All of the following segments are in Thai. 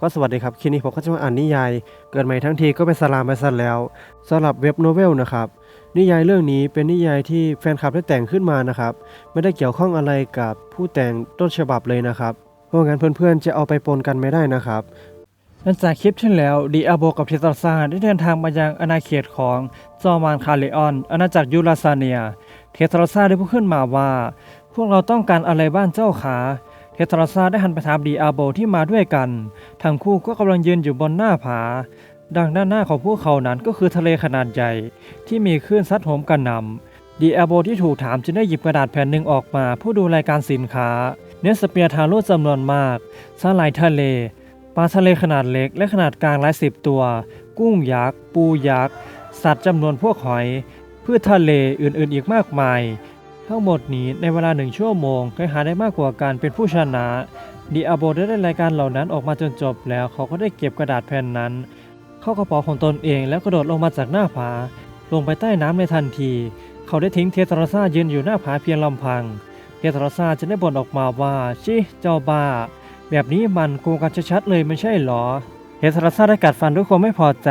ก็สวัสดีครับคลิปนี้ผมก็จะมาอ่านนิยาย เกิดใหม่ทั้งทีก็เป็นสลามไปซะแล้วสำหรับเว็บโนเวลนะครับนิยายเรื่องนี้เป็นนิยายที่แฟนคลับได้แต่งขึ้นมานะครับไม่ได้เกี่ยวข้องอะไรกับผู้แต่งต้นฉบับเลยนะครับ เพราะงั้นเพื่อนๆจะเอาไปปนกันไม่ได้นะครับหลังจากคลิปที่แล้วดีอาโบกับเทตราซาได้เดินทางมายังอาณาเขตของจอมานคาเลออนอาณาจักรยูราซาเนีย เทตราซาได้พูดขึ้นมาว่า พวกเราต้องการอะไรบ้านเจ้าขา เทตราซาได้หันไปถามดีอาโบที่มาด้วยกัน ทั้งคู่ก็กำลังยืนอยู่บนหน้าผา ดังด้านหน้าของพวกเขานั้นก็คือทะเลขนาดใหญ่ ที่มีคลื่นซัดโหมกระหน่ำดีอาโบที่ถูกถามจึงได้หยิบกระดาษแผ่นหนึ่งออกมาผู้ดูรายการสินค้า เนื้อสเปียร์ทาโร่จำนวนมากสาหร่ายทะเลปลาทะเลขนาดเล็กและขนาดกลางหลายสิบตัว กุ้งยักษ์ปูยักษ์สัตว์จำนวนพวกหอยพืชทะเลอื่นๆอีกมากมาย ทั้งหมดนี้ในเวลาหนึ่งชั่วโมงใครหาได้มากกว่าการเป็นผู้ชนะดีอาโบได้ได้รายการเหล่านั้นออกมาจนจบแล้วเขาก็ได้เก็บกระดาษแผ่นนั้น เข้ากระเป๋าของตนเองแล้วกระโดดลงมาจากหน้าผา ลงไปใต้น้ำในทันที เขาได้ทิ้งเทตราซายืนอยู่หน้าผาเพียงลำพัง เทตราซาจะได้บ่นออกมาว่าชิเจ้าบ้า แบบนี้มันโกงกันชัดๆเลยไม่ใช่หรอเฮทราซาได้กัดฟันด้วยความไม่พอใจ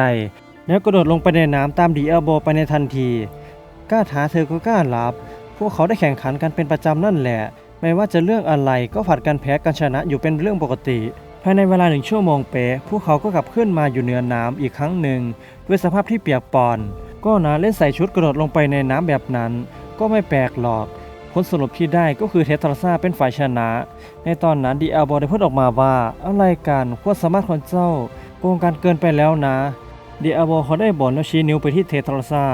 แล้วกระโดดลงไปในน้ำตามดีอลโบไปในทันทีกล้าท้าเธอก็กล้ารับ พวกเขาได้แข่งขันกันเป็นประจำนั่นแหละ ไม่ว่าจะเรื่องอะไรก็ผัดกันแพ้กันชนะอยู่เป็นเรื่องปกติ ภายในเวลาหนึ่งชั่วโมงเป๊ะพวกเขาก็กลับขึ้นมาอยู่เหนือน้ำอีกครั้งหนึ่ง ด้วยสภาพที่เปียกปอน ก็นะเล่นใส่ชุดกระโดดลงไปในน้ำแบบนั้น ก็ไม่แปลกหรอก ผลสรุปที่ได้ก็คือเทตราซาเป็นฝ่ายชนะ ในตอนนั้นดีอาโบได้พูดออกมาว่าอะไรกันควาสามารถของเจ้าโกงกันเกินไปแล้วนะดีอาโบเขาได้บ่นแล้วชี้นิ้วไปที่เทตราซา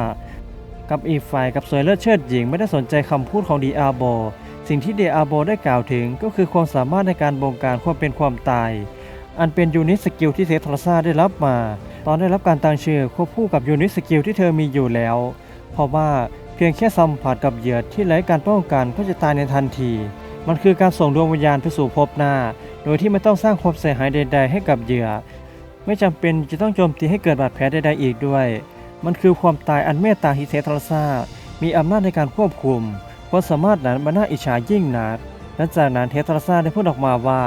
กับอีกฝ่ายกับสวยเลิศเชิดหญิงไม่ได้สนใจคำพูดของดีอาโบ สิ่งที่ดีอาโบได้กล่าวถึงก็คือความสามารถในการบงการความเป็นความตาย อันเป็นยูนิสกิลที่เทราซาได้รับมา ตอนได้รับการตั้งชื่อควบคู่กับยูนิสกิลที่เธอมีอยู่แล้ว เพราะว่าเพียงแค่สัมผัสกับเหยื่อที่ไร้การป้องกันก็จะตายในทันที มันคือการส่งดวงวิญญาณไปสู่ภพหน้า โดยที่ไม่ต้องสร้างความเสียหายใด ๆ ให้กับเหยื่อ ไม่จำเป็นจะต้องโจมตีให้เกิดบาดแผลใดๆอีกด้วย มันคือความตายอันเมตตาฮิเททราซามีอำนาจในการควบคุมความสามารถนั้นมันน่าอิจฉายิ่งนักหลังจากนั้นเททราซาได้พูดออกมาว่า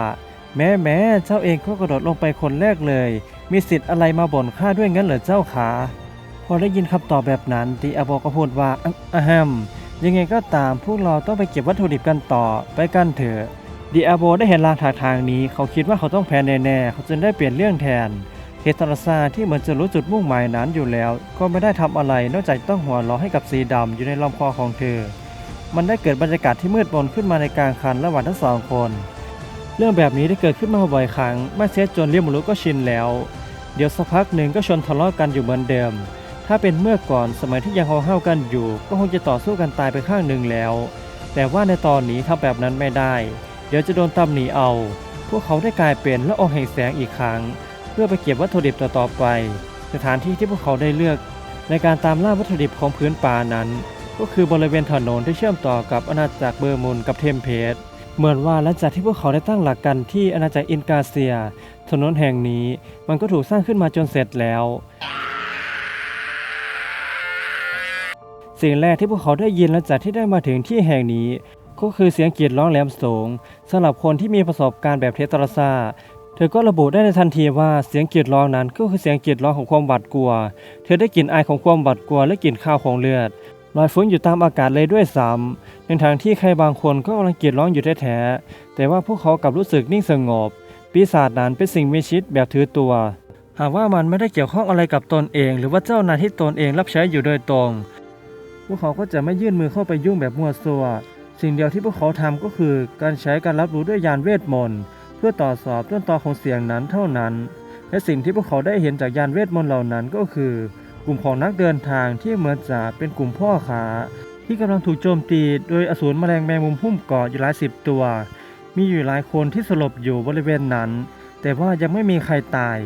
แม้แม้เจ้าเองก็กระโดดลงไปคนแรกเลย มีสิทธิ์อะไรมาบ่นข้าด้วยงั้นเหรอเจ้าขาพอได้ยินคำตอบแบบนั้นดีอาโบก็พูดว่าอะอะแฮมยังไงก็ตามพวกเราต้องไปเก็บวัตถุดิบกันต่อไปกันเถอะดีอาโบได้เห็นลางทางทางนี้ เขาคิดว่าเขาต้องแพ้แน่ๆเขาจึงได้เปลี่ยนเรื่องแทน เฮตราซาที่เหมือนจะรู้จุดมุ่งหมายนั้นอยู่แล้ว ก็ไม่ได้ทำอะไรนอกจากต้องหัวเราะให้กับสีดำอยู่ในลำคอของเธอ มันได้เกิดบรรยากาศที่มืดมนขึ้นมาในกลางคันระหว่างทั้งสองคน เรื่องแบบนี้ได้เกิดขึ้นมาบ่อยครั้งไม่เสียจนเรียมรู้ก็ชินแล้ว เดี๋ยวสักพักหนึ่งก็ชนทะเลาะกันอยู่เหมือนเดิม ถ้าเป็นเมื่อก่อนสมัยที่ยังเฮากันอยู่ ก็คงจะต่อสู้กันตายไปข้างหนึ่งแล้ว แต่ว่าในตอนนี้ทำแบบนั้นไม่ได้ เดี๋ยวจะโดนตำหนิเอา พวกเขาได้กลายเป็นละอองแห่งแสงอีกครั้ง เพื่อไปเก็บวัตถุดิบต่อๆไป สถานที่ที่พวกเขาได้เลือก ในการตามล่าวัตถุดิบของพื้นป่านั้น ก็คือบริเวณถนนที่เชื่อมต่อกับอาณาจักรเบอร์มุนกับเทมเพสเหมือนว่าหลังจากที่พวกเขาได้ตั้งหลักกันที่อาณาจักรอินกาเซีย ถนนแห่งนี้มันก็ถูกสร้างขึ้นมาจนเสร็จแล้ว สิ่งแรกที่พวกเขาได้ยินหลังจากที่ได้มาถึงที่แห่งนี้ ก็คือเสียงกรีดร้องแหลมสูงสำหรับคนที่มีประสบการณ์แบบเทตราซา ธอก็ระบุได้ในทันทีว่าเสียงกรีดร้องนั้นก็คือเสียงกรีดร้องของความหวาดกลัว เธอได้กลิ่นอายของความหวาดกลัวและกลิ่นข้าวของเลือดลอยฟุ้งอยู่ตามอากาศเลยด้วยซ้ำในทางที่ใครบางคนก็กำลังกรีดร้องอยู่แท้ๆแต่ว่าพวกเขากลับรู้สึกนิ่งสงบ ปีศาจนั้นเป็นสิ่งมีชีวิตแบบถือตัว หากว่ามันไม่ได้เกี่ยวข้องอะไรกับตนเอง หรือว่าเจ้านายที่ตนเองรับใช้อยู่โดยตรง พวกเขาก็จะไม่ยื่นมือเข้าไปยุ่งแบบมั่วซั่ว สิ่งเดียวที่พวกเขาทำก็คือการใช้การรับรู้ด้วยยานเวทมนต์ พื่อตรวจสอบต้นตอของเสียงนั้นเท่านั้น และสิ่งที่พวกเขาได้เห็นจากยานเวทมนต์เหล่านั้นก็คือ กลุ่มของนักเดินทางที่เหมือนจะเป็นกลุ่มพ่อขาที่กำลังถูกโจมตีโดยอสูรแมลงแมงมุมหุ้มเกาะอยู่หลายสิบตัว มีอยู่หลายคนที่สลบอยู่บริเวณนั้น แต่ว่ายังไม่มีใครตาย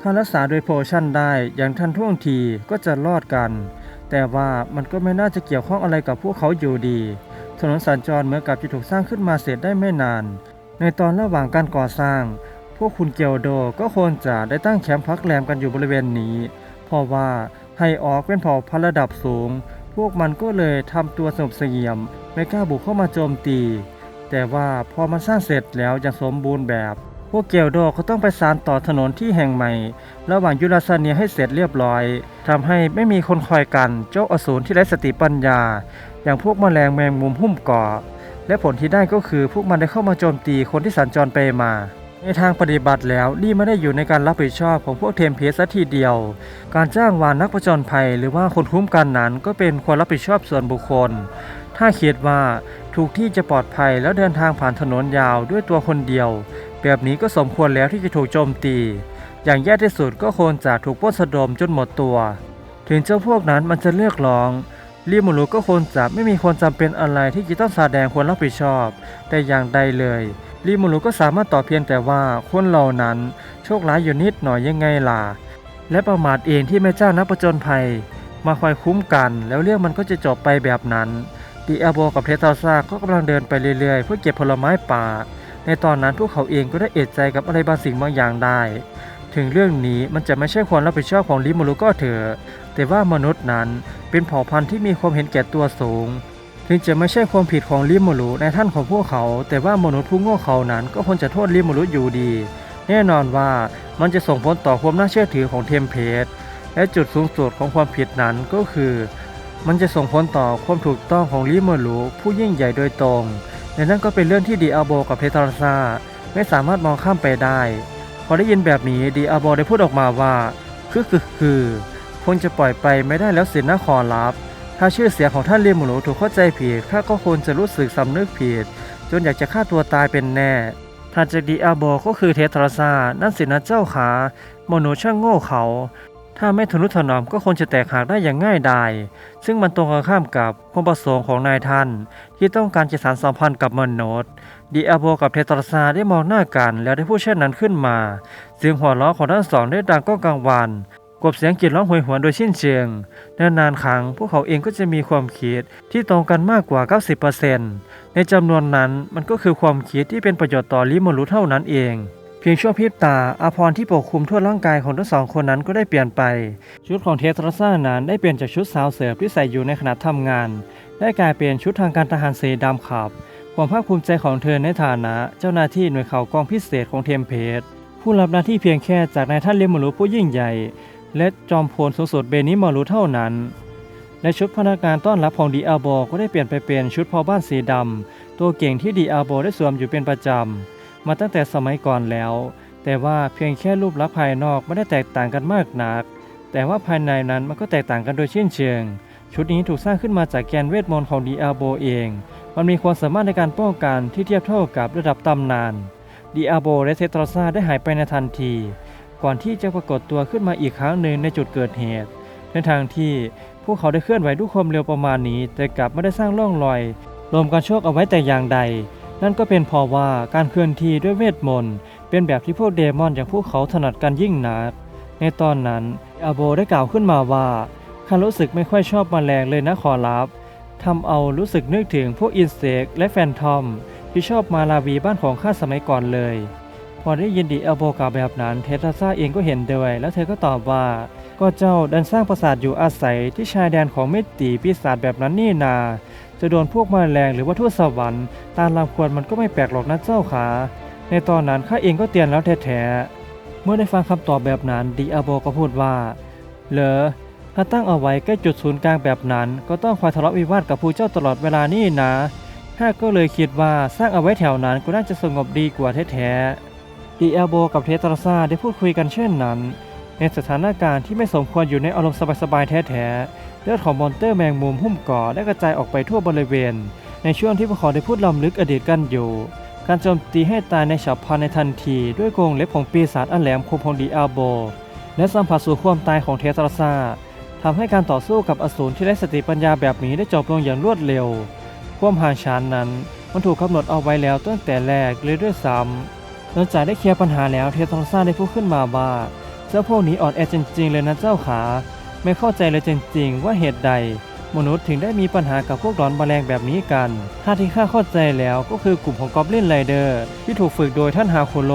ถ้ารักษาโดยโพชั่นได้อย่างทันท่วงทีก็จะรอดกัน แต่ว่ามันก็ไม่น่าจะเกี่ยวข้องอะไรกับพวกเขาอยู่ดี ถนนสัญจรเหมือนกับจะถูกสร้างขึ้นมาเสร็จได้ไม่นาน ในตอนระหว่างการก่อสร้าง พวกคุณเกียวโดก็ควรจะได้ตั้งแคมป์พักแรมกันอยู่บริเวณนี้ เพราะว่าไฮออกเป็นเผ่าพันระดับสูง พวกมันก็เลยทำตัวสงบเสงี่ยม ไม่กล้าบุกเข้ามาโจมตี แต่ว่าพอมันสร้างเสร็จแล้วอย่างสมบูรณ์แบบ พวกเกลโดก็ต้องไปสานต่อถนนที่แห่งใหม่ ระหว่างยูราซาเนียให้เสร็จเรียบร้อยทำให้ไม่มีคนคอยกันเจ้าอสูรที่ไร้สติปัญญา อย่างพวกแมลงแมงมุมหุ้มเกาะ และผลที่ได้ก็คือพวกมันได้เข้ามาโจมตีคนที่สัญจรไปมา ในทางปฏิบัติแล้วลี่ไม่ได้อยู่ในการรับผิดชอบของพวกเทมเพสซะทีเดียว การจ้างวานนักผจญภัย หรือว่าคนคุ้มกันนั้นก็เป็นความรับผิดชอบส่วนบุคคล ถ้าคิดว่าถูกที่จะปลอดภัยแล้วเดินทางผ่านถนนยาวด้วยตัวคนเดียว แบบนี้ก็สมควรแล้วที่จะถูกโจมตี อย่างแย่ที่สุดก็ควรจะถูกปล้นสะดมจนหมดตัว ถึงเจ้าพวกนั้นมันจะเลือกร้อง ลีมูรุก็ควรจะไม่มีความจำเป็นอะไรที่จะต้องแสดงความรับผิดชอบ แต่อย่างใดเลยลีมูรุก็สามารถตอบเพียงแต่ว่าคนเหล่านั้นโชคร้ายอยู่นิดหน่อยยังไงล่ะ และประมาทเองที่ไม่เจ้านักประจนภัย มาคอยคุ้มกัน แล้วเรื่องมันก็จะจบไปแบบนั้นดีอาโบกับเทตาซาก็กำลังเดินไปเรื่อยๆ เพื่อเก็บผลไม้ป่า ในตอนนั้นพวกเขาเองก็ได้เอะใจกับอะไรบางสิ่งบางอย่างได้ ถึงเรื่องนี้มันจะไม่ใช่ความรับผิดชอบของลิมูรุก็เถอะ แต่ว่ามนุษย์นั้นเป็นเผ่าพันธุ์ที่มีความเห็นแก่ตัวสูง ถึงจะไม่ใช่ความผิดของลิมูรุในท่านของพวกเขา แต่ว่ามนุษย์ผู้โง่เขานั้นก็ควรจะโทษลิมูรุอยู่ดี แน่นอนว่ามันจะส่งผลต่อความน่าเชื่อถือของเทมเพสและจุดสูงสุดของความผิดนั้นก็คือ มันจะส่งผลต่อความถูกต้องของลิมูรุผู้ยิ่งใหญ่โดยตรงและนั่นก็เป็นเรื่องที่ดีอาโบกับเพทราซาไม่สามารถมองข้ามไปได้ พอได้ยินแบบนี้ดีอาโบได้พูดออกมาว่า คือคือคือ คงจะปล่อยไปไม่ได้แล้วสินะขอรับ ถ้าชื่อเสียงของท่านเลียมหนูถูกเข้าใจผิดข้าก็ควรจะรู้สึกสำนึกผิด จนอยากจะฆ่าตัวตายเป็นแน่ถัดจากดีอาโบก็คือเททราซา นั่นสินะเจ้าขาโมโนช่างโง่เขา ถ้าไม่ทนุถนอมก็คงจะแตกหักได้อย่างง่ายดาย ซึ่งมันตรงกันข้ามกับความประสงค์ของนายท่าน ที่ต้องการจะสานสัมพันธ์กับมนุษย์ดีอาโบกับเทตราซาได้มองหน้ากันแล้วได้พูดเช่นนั้นขึ้นมา เสียงหัวเราะของทั้งสองได้ดังก้องกลางวัน กบเสียงกรีดร้องโหยหวนโดยสิ้นเชิงนานๆครั้งพวกเขาเองก็จะมีความคิดที่ตรงกันมากกว่า 90%ในจำนวนนั้นมันก็คือความคิดที่เป็นประโยชน์ต่อลิมรุเท่านั้นเองเพียงชั่วพริบตาอาพรที่ปกคลุมทั่วร่างกายของทั้งสองคนนั้นก็ได้เปลี่ยนไป ชุดของเทสราซ่านั้นได้เปลี่ยนจากชุดสาวเสิร์ฟที่ใส่อยู่ในขณะทำงาน ได้กลายเป็นชุดทางการทหารสีดำขับ ความภาคภูมิใจของเธอในฐานะ เจ้าหน้าที่หน่วยข่าวกองพิเศษของเทมเพสผู้รับหน้าที่เพียงแค่จากนายท่านเลมรุผู้ยิ่งใหญ่ และจอมพลสูงสุดเบนิมอรุเท่านั้น และชุดพนักงานต้อนรับของดีอาโบก็ได้เปลี่ยนไปเป็นชุดพ่อบ้านสีดำตัวเก่งที่ดีอาโบได้สวมอยู่เป็นประจำ มาตั้งแต่สมัยก่อนแล้ว แต่ว่าเพียงแค่รูปลักษณ์ภายนอกไม่ได้แตกต่างกันมากนัก แต่ว่าภายในนั้นมันก็แตกต่างกันโดยสิ้นเชิง ชุดนี้ถูกสร้างขึ้นมาจากแกนเวทมนต์ของดีอาโบเอง มันมีความสามารถในการป้องกันที่เทียบเท่ากับระดับตำนานดีอาโบและเซตราซาได้หายไปในทันที ก่อนที่จะปรากฏตัวขึ้นมาอีกครั้งหนึ่งในจุดเกิดเหตุในทางที่พวกเขาได้เคลื่อนไหวด้วยความเร็วประมาณนี้ แต่กลับไม่ได้สร้างร่องรอยรวมการโชคเอาไว้แต่อย่างใด นั่นก็เป็นเพราะว่าการเคลื่อนที่ด้วยเวทมนต์เป็นแบบที่พวกเดมอนอย่างพวกเขาถนัดกันยิ่งนัก ในตอนนั้นอาโบได้กล่าวขึ้นมาว่าข้ารู้สึกไม่ค่อยชอบมแมลงเลยนะขอรับทำเอารู้สึกนึกถึงพวกอินเสกและแฟนทอมที่ชอบมาลาวีบ้านของข้าสมัยก่อนเลย พอได้ยินดีอาโบกล่าวแบบนั้นเทสซาเองก็เห็นด้วย แล้วเธอก็ตอบว่า ก็เจ้าดันสร้างปราสาทอยู่อาศัยที่ชายแดนของเมตตีปีศาจแบบนั้นนี่นา จะโดนพวกแมลงหรือว่าทูตสวรรค์ตามลำควรมันก็ไม่แปลกหรอกนะเจ้าขาในตอนนั้นข้าเองก็เตือนแล้วแท้ๆเมื่อได้ฟังคำตอบแบบนั้นดีอาโบก็พูดว่าเหรอถ้าตั้งเอาไว้ใกล้จุดศูนย์กลางแบบนั้น ก็ต้องคอยทะเลาะวิวาทกับผู้เจ้าตลอดเวลานี่นะข้าก็เลยคิดว่าสร้างเอาไว้แถวนั้นก็น่าจะสงบดีกว่าแท้ๆ ดีอาโบกับเทสตราซาได้พูดคุยกันเช่นนั้น ในสถานการณ์ที่ไม่สมควรอยู่ในอารมณ์สบายๆแท้ๆเลือดของมอนเตอร์แมงมุมหุ้มก่อได้กระจายออกไปทั่วบริเวณ ในช่วงที่พวกเขาได้พูดล้ำลึกอดีตกันอยู่ การโจมตีให้ตายในฉับพลันในทันที ด้วยกรงเล็บของปีศาจอันแหลมคมของดีอาโบ และสัมผัสสู่ความตายของเทสตราซาทำให้การต่อสู้กับอสูรที่ได้สติปัญญาแบบนี้ได้จบลงอย่างรวดเร็ว ความห่างชั้นนั้นมันถูกกำหนดเอาไว้แล้วตั้งแต่แรกเลยด้วยซ้ำ หลังจากได้เคลียร์ปัญหาแล้วเทตราซาได้พูดขึ้นมาว่า เจ้าพวกนี้อ่อนแอจริงๆเลยนะเจ้าขา ไม่เข้าใจเลยจริงๆ ว่าเหตุใด มนุษย์ถึงได้มีปัญหากับพวกหลอนแมลงแบบนี้กันถ้าที่ข้าเข้าใจแล้วก็คือกลุ่มของกอบลินไรเดอร์ ที่ถูกฝึกโดยท่านฮาโคโร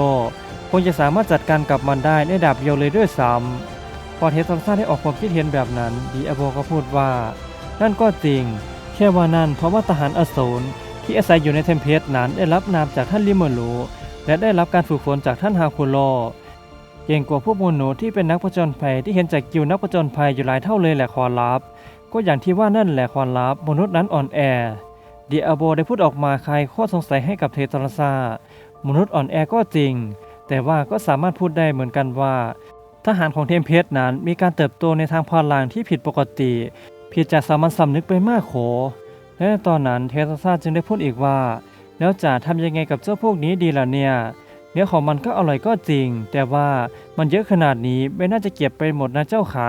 คงจะสามารถจัดการกับมันได้ในดับเดียวเลยด้วยซ้ำพอเทสซอนซ่าได้ออกความคิดเห็นแบบนั้นดีอาโบก็พูดว่า นั่นก็จริงแค่ว่านั่นเพราะว่าทหารอสูรที่อาศัยอยู่ในเทมเพลตนั้นได้รับนามจากท่านลิมเมอรู และได้รับการฝึกฝนจากท่านฮาคุโรเก่งกว่าพวกมนุษย์ที่เป็นนักผจญภัยที่เห็นจากกิวนักผจญภัยอยู่หลายเท่าเลยแหละขอรับ ก็อย่างที่ว่านั่นแหละขอรับมนุษย์นั้นอ่อนแอเดียโบได้พูดออกมาคลายข้อสงสัยให้กับเทตราซามนุษย์อ่อนแอก็จริง แต่ว่าก็สามารถพูดได้เหมือนกันว่า ทหารของเทมเพสนั้นมีการเติบโตในทางพลังที่ผิดปกติ ผิดจากสามัญสำนึกไปมากโขและตอนนั้นเทสซาจึงได้พูดอีกว่า แล้วจะทำยังไงกับเจ้าพวกนี้ดีล่ะเนี่ย เนื้อของมันก็อร่อยก็จริง แต่ว่ามันเยอะขนาดนี้ไม่น่าจะเก็บไปหมดนะเจ้าขา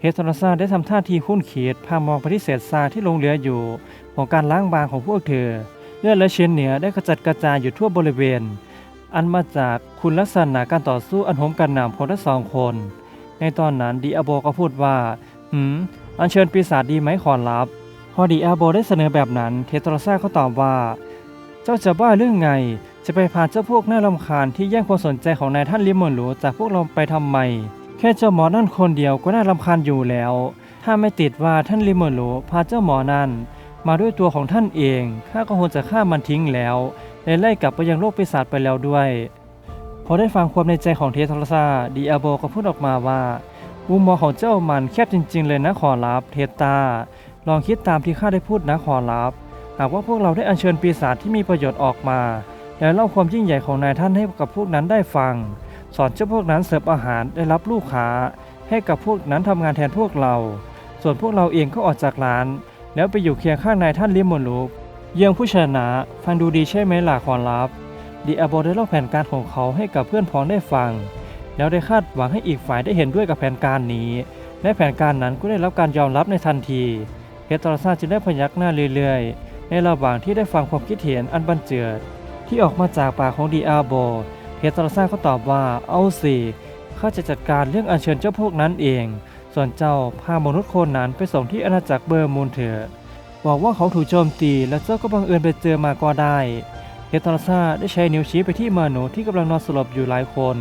เฮสโทรซาได้ทำท่าทีคุ้นเขียดพามองไปที่เศษทรายที่ลงเหลืออยู่ ของการล้างบางของพวกเธอ เลือดและเชื้อเนื้อได้กระจัดกระจายอยู่ทั่วบริเวณ อันมาจากคุณลักษณะการต่อสู้อันโหมกระหนำของทั้งสองคน ในตอนนั้นดีอาโบก็พูดว่าหืมอัญเชิญปีศาจดีไหมขอรับ พอดีอาโบได้เสนอแบบนั้นเทตราซาก็ตอบว่า เจ้าจะบ้าเรื่องไง จะไปพาเจ้าพวกน่ารำคาญที่แย่งความสนใจของนายท่านลิมอนหลูจากพวกเราไปทำไม แค่เจ้าหมอนั่นคนเดียวก็น่ารำคาญอยู่แล้ว ถ้าไม่ติดว่าท่านลิมอนหลูพาเจ้าหมอนั่น มาด้วยตัวของท่านเองข้าก็คงจะฆ่ามันทิ้งแล้วและไล่กลับไปยังโลกปีศาจไปแล้วด้วยพอได้ฟังความในใจของเททรซาดีอาโบก็พูดออกมาว่ามุมมองของเจ้ามันแคบจริง ๆ เลยนะขอรับเทตาลองคิดตามที่ข้าได้พูดนะขอรับ หากว่าพวกเราได้อัญเชิญปีศาจที่มีประโยชน์ออกมา แล้วเล่าความยิ่งใหญ่ของนายท่านให้กับพวกนั้นได้ฟัง สอนเจ้าพวกนั้นเสิร์ฟอาหารได้รับลูกค้า ให้กับพวกนั้นทำงานแทนพวกเรา ส่วนพวกเราเองก็ออกจากร้าน แล้วไปอยู่เคียงข้างนายท่านลิมมอนลูกเยี่ยงผู้ชนะฟังดูดีใช่ไหมล่ะขอรับดีอาโบได้เล่าแผนการของเขาให้กับเพื่อนพ้องได้ฟัง แล้วได้คาดหวังให้อีกฝ่ายได้เห็นด้วยกับแผนการนี้และแผนการนั้นก็ได้รับการยอมรับในทันทีเฮตราซาจึงได้พยักหน้าเรื่อยๆ ในระหว่างที่ได้ฟังความคิดเห็นอันบันเจิด ที่ออกมาจากปากของดีอาโบเฮตราซาก็ตอบว่าเอาสิข้าจะจัดการเรื่องอัญเชิญเจ้าพวกนั้นเอง ส่วนเจ้าพามนุษย์คนนั้นไปส่งที่อาณาจักรเบอร์มูนเถอะบอกว่าเขาถูกโจมตีและเจ้าก็บังเอิญไปเจอมาก็ได้เฮตราซาได้ใช้นิ้วชี้ไปที่มนุษย์ที่กำลังนอนสลบอยู่หลายคน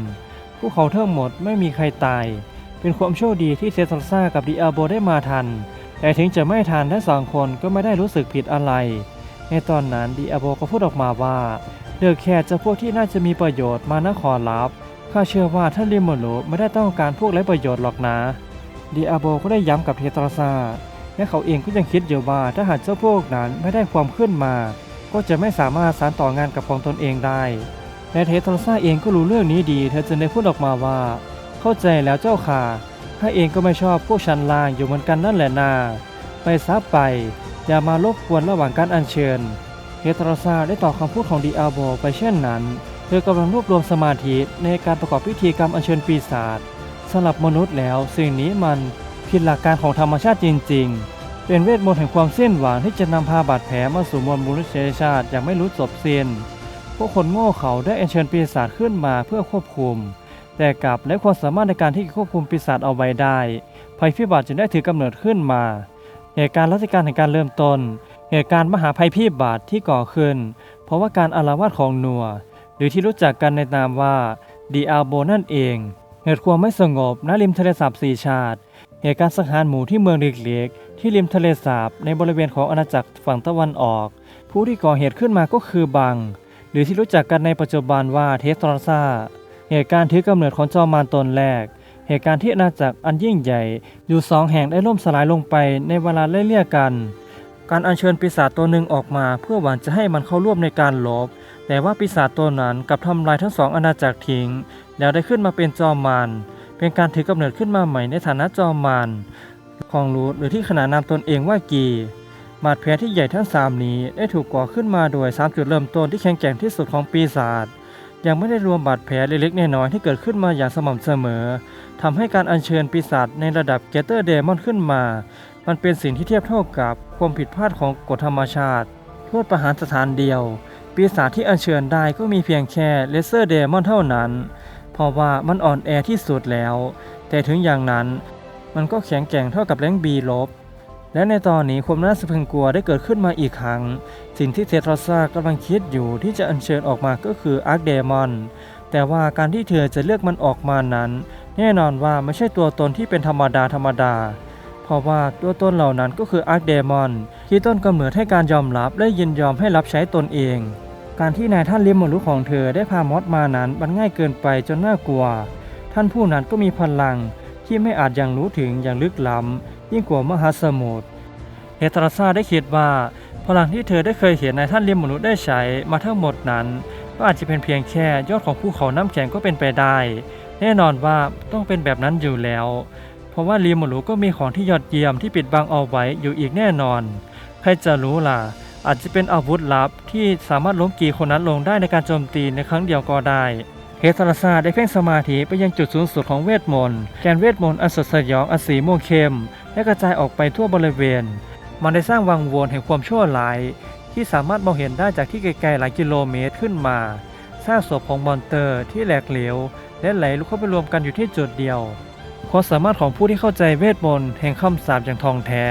พวกเขาทั้งหมดไม่มีใครตาย เป็นความโชคดีที่เซตราซากับดิอาโบได้มาทัน แต่ถึงจะไม่ทันทั้งสองคนก็ไม่ได้รู้สึกผิดอะไร ในตอนนั้นดิอาโบก็พูดออกมาว่าเลือกแค่เจะพวกที่น่าจะมีประโยชน์มานะขอรับข้าเชื่อว่าท่านริโมโลไม่ได้ต้องการพวกไร้ประโยชน์หรอกนะดิอาโบก็ได้ย้ำกับเทตราซาและเขาเองก็ยังคิดอยู่ว่าถ้าหากเจ้าพวกนั้นไม่ได้ความขึ้นมา ก็จะไม่สามารถสานต่องานกับของตนเองได้และเทโทรซ่าเองก็รู้เรื่องนี้ดี เธอจึงได้พูดออกมาว่า เข้าใจแล้วเจ้าค่ะ ข้าเองก็ไม่ชอบพวกชั้นล่างอยู่เหมือนกันนั่นแหละนา ไปซับไป อย่ามารบกวนระหว่างการอัญเชิญเทโทรซ่าได้ตอบคำพูดของดีอาโบไปเช่นนั้น เธอกำลังรวบรวมสมาธิในการประกอบพิธีกรรมอัญเชิญปีศาจสำหรับมนุษย์แล้วสิ่งนี้มันผิดหลักการของธรรมชาติจริง ๆ เป็นเวทมนต์แห่งความสิ้นหวังที่จะนำพาบาดแผลมาสู่มวลมนุษยชาติอย่างไม่รู้จบสิ้นพวกคนโง่เขาได้อัญเชิญปีศาจขึ้นมาเพื่อควบคุม แต่กลับและความสามารถในการที่จะควบคุมปีศาจเอาไว้ได้ ภัยพิบัติจึงได้ถือกำเนิดขึ้นมา เหตุการณ์รัชกาลแห่งการเริ่มต้น เหตุการณ์มหาภัยพิบัติที่ก่อขึ้น เพราะว่าการอาละวาดของนัว หรือที่รู้จักกันในนามว่าดีอาโบนั่นเอง เหตุความไม่สงบณริมทะเลสาบสีชาติ เหตุการณ์สังหารหมู่ที่เมืองเล็กๆที่ริมทะเลสาบในบริเวณของอาณาจักรฝั่งตะวันออก ผู้ที่ก่อเหตุขึ้นมาก็คือบัง หรือที่รู้จักกันในปัจจุบันว่าเทสตรอซา เหตุการณ์ถือกำเนิดของจอมมารตนแรก เหตุการณ์ที่อาณาจักรอันยิ่งใหญ่อยู่สองแห่งได้ล่มสลายลงไปในเวลาไล่เลี่ยกัน การอัญเชิญปีศาจตัวหนึ่งออกมาเพื่อหวังจะให้มันเข้าร่วมในการลบ แต่ว่าปีศาจตัวนั้นกลับทำลายทั้งสองอาณาจักรทิ้งแล้วได้ขึ้นมาเป็นจอมมารเป็นการถือกำเนิดขึ้นมาใหม่ในฐานะจอมมารของรูทหรือที่ขนานนามตนเองว่ากีบาดแผลที่ใหญ่ทั้งสามนี้ได้ถูกก่อขึ้นมาโดยสามจุดเริ่มต้นที่แข็งแกร่งที่สุดของปีศาจ ยังไม่ได้รวมบาดแผลเล็กๆน้อยๆที่เกิดขึ้นมาอย่างสม่ำเสมอทำให้การอัญเชิญปีศาจในระดับเกเตอร์เดมอนขึ้นมา มันเป็นสิ่งที่เทียบเท่ากับความผิดพลาดของกฎธรรมชาติโทษประหารสถานเดียว ปีศาจที่อัญเชิญได้ก็มีเพียงแค่เลเซอร์เดมอนเท่านั้น เพราะว่ามันอ่อนแอที่สุดแล้ว แต่ถึงอย่างนั้น มันก็แข็งแกร่งเท่ากับแรงบีลบ และในตอนนี้ความน่าสะพรึงกลัวได้เกิดขึ้นมาอีกครั้ง สิ่งที่เททรซากำลังคิดอยู่ที่จะอัญเชิญออกมาก็คืออาร์คเดมอน แต่ว่าการที่เธอจะเลือกมันออกมานั้น แน่นอนว่าไม่ใช่ตัวตนที่เป็นธรรมดาธรรมดา เพราะว่าตัวตนเหล่านั้นก็คืออาร์คเดมอนที่ต้นกำเนิดให้การยอมรับและยินยอมให้รับใช้ตนเอง การที่นายท่านลิมมรุของเธอได้พามอสมานั้นมันง่ายเกินไปจนน่ากลัว ท่านผู้นั้นก็มีพลัง ที่ไม่อาจยังรู้ถึงอย่างลึกล้ำยิ่งกว่ามหาสมุทรเฮตราซาได้คิดว่าพลังที่เธอได้เคยเห็นนายท่านเลิมมรุได้ใช้มาทั้งหมดนั้นก็อาจจะเป็นเพียงแค่ยอดของภูเขาน้ำแข็งก็เป็นไปได้ แน่นอนว่าต้องเป็นแบบนั้นอยู่แล้ว เพราะว่าลีมรุก็มีของที่ยอดเยี่ยมที่ปิดบังเอาไว้อยู่อีกแน่นอน ใครจะรู้ล่ะ อาจจะเป็นอาวุธลับที่สามารถล้มกีคนนั้นลงได้ในการโจมตีในครั้งเดียวก็ได้ เฮสราซาได้เพ่งสมาธิไปยังจุดสูงสุดของเวทมนต์แกนเวทมนต์อันสดสยองอันสีม่วงเข้มและกระจายออกไปทั่วบริเวณ มันได้สร้างวังวนแห่งความชั่วร้าย ที่สามารถมองเห็นได้จากที่ไกลๆหลายกิโลเมตรขึ้นมา สร้างศพของมอนเตอร์ที่แหลกเหลวและไหลลุกเข้าไปรวมกันอยู่ที่จุดเดียวความสามารถของผู้ที่เข้าใจเวทมนต์แห่งคำสาปอย่างทองแท้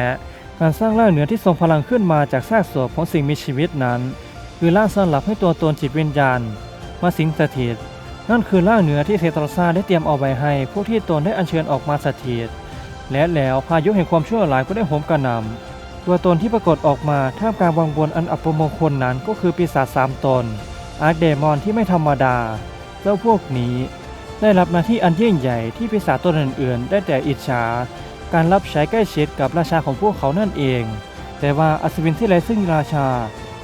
การสร้างร่างเหนือที่ทรงพลังขึ้นมาจากซากศพของสิ่งมีชีวิตนั้น คือร่างสลับให้ตัวตนจิตวิญญาณมาสิงสถิต นั่นคือร่างเหนือที่เซตรซาได้เตรียมเอาไว้ให้ผู้ที่ตนได้อัญเชิญออกมาสถิตและแล้วพายุแห่งความชั่วร้ายก็ได้โหมกระหน่ำตัวตนที่ปรากฏออกมาท่ามกลางวังวนอันอัปมงคลนั้นก็คือปีศาจสามตน อาร์เดมอนที่ไม่ธรรมดา เจ้าพวกนี้ได้รับหน้าที่อันยิ่งใหญ่ที่ปีศาจตนอื่นๆ ได้แต่อิจฉา การรับใช้ใกล้ชิดกับราชาของพวกเขานั่นเอง แต่ว่าอัศวินที่ไร้ซึ่งราชา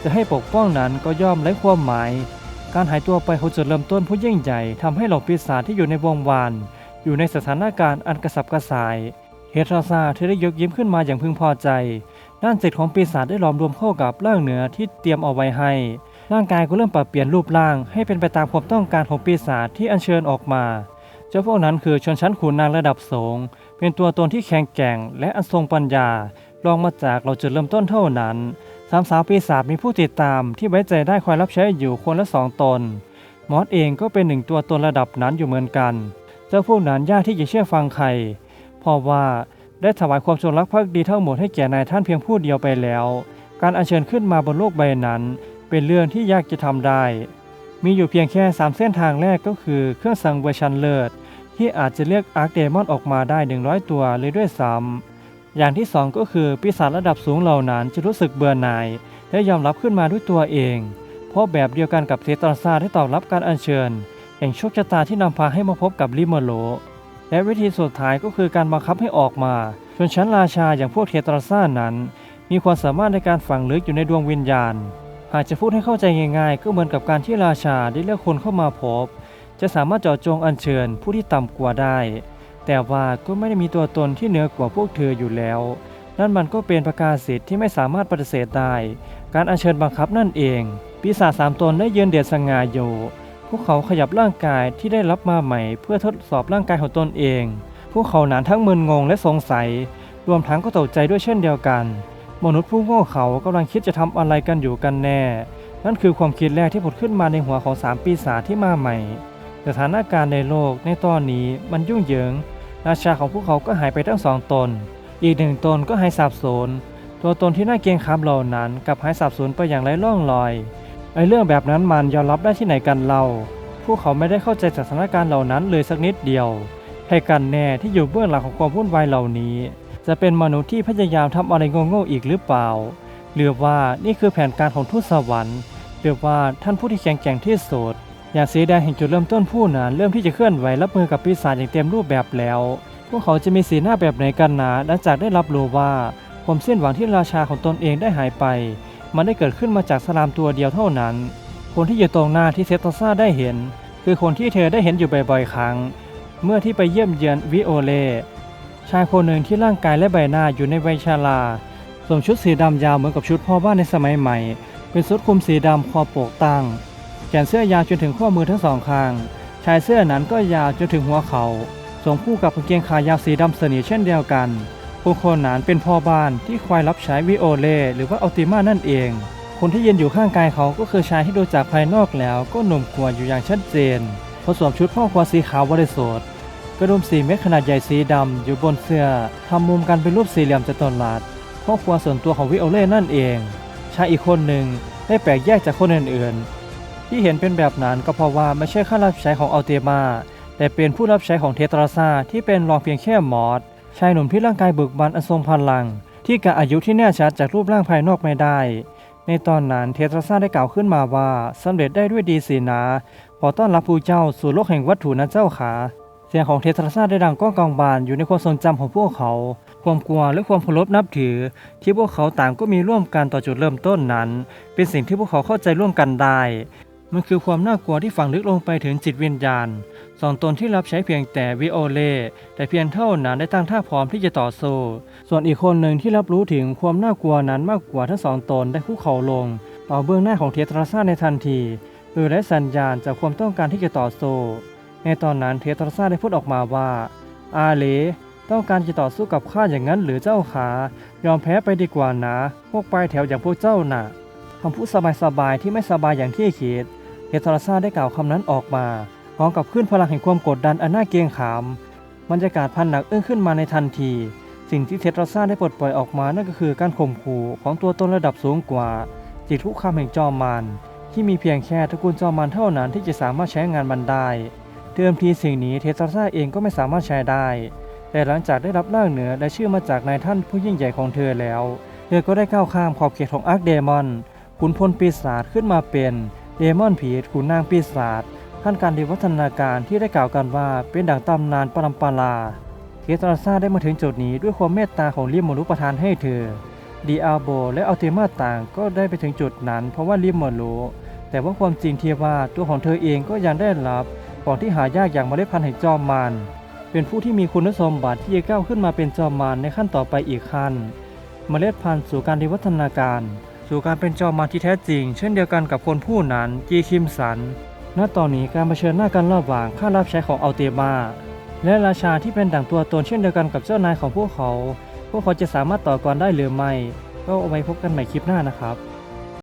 จะให้ปกป้องนั้นก็ย่อมไร้ความหมาย การหายตัวไปของจุดเริ่มต้นผู้ยิ่งใหญ่ทำให้เหล่าปีศาจที่อยู่ในวงวาน อยู่ในสถานการณ์อันกระสับกระส่าย เฮตราซาเธอได้ยกยิ้มขึ้นมาอย่างพึงพอใจด้านจิตของปีศาจได้หลอมรวมเข้ากับร่างเหนือที่เตรียมเอาไว้ให้ ร่างกายก็เริ่มปรับเปลี่ยนรูปร่าง ให้เป็นไปตามความต้องการของปีศาจที่อัญเชิญออกมา เจ้าพวกนั้นคือชนชั้นขุนนางระดับสูง เป็นตัวตนที่แข็งแกร่ง และอันทรงปัญญารองมาจากเราจุดเริ่มต้นเท่านั้น สามสาวปีศาจมีผู้ติดตามที่ไว้ใจได้คอยรับใช้อยู่คนละสองตน มอสเองก็เป็นหนึ่งตัวตนระดับนั้นอยู่เหมือนกัน เจ้าพวกนั้นยากที่จะเชื่อฟังใคร เพราะว่าได้ถวายความจงรักภักดีทั้งหมดให้แก่นายท่านเพียงผู้เดียวไปแล้ว การอัญเชิญขึ้นมาบนโลกใบนั้น เป็นเรื่องที่ยากจะทำได้ มีอยู่เพียงแค่ 3 เส้นทางแรกก็คือเครื่องสังเวชันเลิศที่อาจจะเรียกอาร์คเดมอนออกมาได้ 100 ตัวเลยด้วยซ้ำ อย่างที่ 2 ก็คือปีศาจระดับสูงเหล่านั้นจะรู้สึกเบื่อหน่าย และยอมรับขึ้นมาด้วยตัวเอง เพราะแบบเดียวกันกับเซตราซาที่ตอบรับการอัญเชิญ แห่งโชคชะตาที่นำพาให้มาพบกับลิเมโล และวิธีสุดท้ายก็คือการบังคับให้ออกมาจนชั้นราชาอย่างพวกเทตราซ่านั้น มีความสามารถในการฝังลึกอยู่ในดวงวิญญาณ หากจะพูดให้เข้าใจง่ายๆ ก็เหมือนกับการที่ราชาได้เลือกคนเข้ามาพบ จะสามารถเจาะจงอัญเชิญผู้ที่ต่ำกว่าได้ แต่ว่าก็ไม่ได้มีตัวตนที่เหนือกว่าพวกเธออยู่แล้ว นั่นมันก็เป็นประกาศสิทธิ์ที่ไม่สามารถปฏิเสธได้ การอัญเชิญบังคับนั่นเอง ปีศาจสามตนได้ยืนเดียดสง่าอยู่ พวกเขาขยับร่างกายที่ได้รับมาใหม่ เพื่อทดสอบร่างกายของตนเอง พวกเขาหนานทั้งมึนงงและสงสัย รวมทั้งก็ตกใจด้วยเช่นเดียวกัน มนุษย์ผู้โง่เขากำลังคิดจะทำอะไรกันอยู่กันแน่ นั่นคือความคิดแรกที่ผุดขึ้นมาในหัวของสามปีศาจที่มาใหม่ สถานการณ์ในโลกในตอนนี้มันยุ่งเหยิง ราชาของพวกเขาก็หายไปทั้งสองตน อีกหนึ่งตนก็หายสาบสูญตัวตนที่น่าเกรงขามเหล่านั้นกลับหายสาบสูญไปอย่างไร้ร่องรอยไอ้เรื่องแบบนั้นมันยอมรับได้ที่ไหนกันเล่าพวกเขาไม่ได้เข้าใจสถานการณ์เหล่านั้นเลยสักนิดเดียวให้กันแน่ที่อยู่เบื้องหลังของความวุ่นวายเหล่านี้ จะเป็นมนุษย์ที่พยายามทำอะไรโง่ๆอีกหรือเปล่าหรือว่านี่คือแผนการของทูตสวรรค์หรือว่าท่านผู้ที่แข็งแกร่งที่สุด ย่างสีแดงแห่งจุดเริ่มต้นผู้นั้นเริ่มที่จะเคลื่อนไหวรับมือกับปีศาจอย่างเต็มรูปแบบแล้ว พวกเขาจะมีสีหน้าแบบไหนกันนะหลังจากได้รับรู้ว่าความสิ้นหวังที่ราชาของตนเองได้หายไป มันได้เกิดขึ้นมาจากสลามตัวเดียวเท่านั้น คนที่อยู่ตรงหน้าที่เซตอซ่าได้เห็น คือคนที่เธอได้เห็นอยู่บ่อยๆ ครั้ง เมื่อที่ไปเยี่ยมเยือนวิโอเลชายคนหนึ่งที่ร่างกายและใบหน้าอยู่ในวัยชราสวมชุดสีดำยาวเหมือนกับชุดพ่อบ้านในสมัยใหม่ เป็นชุดคลุมสีดำคอโปกตั้ง แขนเสื้อยาวจนถึงข้อมือทั้งสองข้าง ชายเสื้อนั้นก็ยาวจนถึงหัวเขา่าสวมคู่กับกางเกงขายาวสีดำสนิทเช่นเดียวกันผู้คนนั้นเป็นพ่อบ้านที่คอยรับใช้วิโอเล่หรือว่าอัลติมานั่นเอง คนที่ยืนอยู่ข้างกายเขาก็คือชายที่ดูจากภายนอกแล้วก็หนุ่มกว่าอยู่อย่างชัดเจนเขาสวมชุดพ่อครัวสีขาวบริสุทธิ์กระดุมสีเม็ดขนาดใหญ่สีดำอยู่บนเสื้อทำมุมกันเป็นรูปสี่เหลี่ยมจัตุรัสพ่อครัวส่วนตัวของวิโอเล่นั่นเอง ชายอีกคนหนึ่งได้แปลกแยกจากคนอื่นๆ ที่เห็นเป็นแบบนั้นก็เพราะว่าไม่ใช่ข้ารับใช้ของอัลเตมาแต่เป็นผู้รับใช้ของเทตราซาที่เป็นรองเพียงแค่มอสชายหนุ่มที่ร่างกายเบิกบานอันทรงพลัง ที่กะอายุที่แน่ชัดจากรูปร่างภายนอกไม่ได้ ในตอนนั้นเทสราซาได้กล่าวขึ้นมาว่าสำเร็จได้ด้วยดีสินะขอต้อนรับผู้เจ้าสู่โลกแห่งวัตถุนะเจ้าขาเสียงของเทสราซาได้ดังก้องกองบานอยู่ในความทรงจำของพวกเขา ความกลัวและความเคารพนับถือ ที่พวกเขาต่างก็มีร่วมกันต่อจุดเริ่มต้นนั้น เป็นสิ่งที่พวกเขาเข้าใจร่วมกันได้ มันคือความน่ากลัวที่ฝังลึกลงไปถึงจิตวิญญาณสองตนที่รับใช้เพียงแต่วิโอเลแต่เพียงเท่านั้นได้ตั้งท่าพร้อมที่จะต่อสู้ ส่วนอีกคนหนึ่งที่รับรู้ถึงความน่ากลัวนั้นมากกว่าทั้งสองตนได้คุกเข่าลง ต่อเบื้องหน้าของเทตราซาในทันทีโดยไร้สัญญาณจากความต้องการที่จะต่อสู้ ในตอนนั้นเทตราซาได้พูดออกมาว่า อาเลต้องการจะต่อสู้กับข้าอย่างนั้นหรือเจ้าขายอมแพ้ไปดีกว่านะ พวกปลายแถวอย่างพวกเจ้าน่ะคำพูดสบายๆที่ไม่สบายอย่างที่คิด เทยตราซาได้กล่าวคำนั้นออกมาพร้อมกับขึ้นพลังแห่งความกดดันอันน่าเกรงขามบรรยากาศพันหนักอึ้งขึ้นมาในทันที สิ่งที่เทตราซาได้ปลดปล่อยออกมานั่นก็คือการข่มขู่ของตัวตนระดับสูงกว่าจิตคุกคามแห่งจอมมารที่มีเพียงแค่ตระกูลจอมมารเท่านั้นที่จะสามารถใช้งานมันได้เดิมทีสิ่งนี้เทตราซาเองก็ไม่สามารถใช้ได้ แต่หลังจากได้รับร่างเหนือและชื่อมาจากนายท่านผู้ยิ่งใหญ่ของเธอแล้ว เธอก็ได้ก้าวข้ามขอบเขตของอาร์คเดมอนขุนพลปีศาจขึ้นมาเป็น เดมอนผีขุนนางปีศาจขั้นการดีวัฒนาการที่ได้กล่าวกันว่าเป็นดั่งตำนานปรัมปาราเทตราซาได้มาถึงจุดนี้ด้วยความเมตตาของลิมมรุประทานให้เธอดีอาโบและอัลเทมาต่างก็ได้ไปถึงจุดนั้น เพราะว่าลิมมอร์รู้แต่ว่าความจริงเทียว่าตัวของเธอเองก็ยังได้รับของที่หายากอย่างเมล็ดพันธุ์แห่งจอมมารเป็นผู้ที่มีคุณสมบัติที่จะก้าวขึ้นมาเป็นจอมมารในขั้นต่อไปอีกขั้น เมล็ดพันธุ์สู่การวิวัฒนาการ สู่การเป็นจอมมารที่แท้จริง เช่นเดียวกันกับคนผู้นั้นจีคิมสัน ณ ตอนนี้การเผชิญหน้ากันระหว่างข้ารับใช้ของอัลเตมาและราชาที่เป็นดั่งตัวตนเช่นเดียวกันกับเจ้านายของพวกเขา พวกเขาจะสามารถต่อกรได้หรือไม่ ก็เอาไว้พบกันใหม่คลิปหน้านะครับ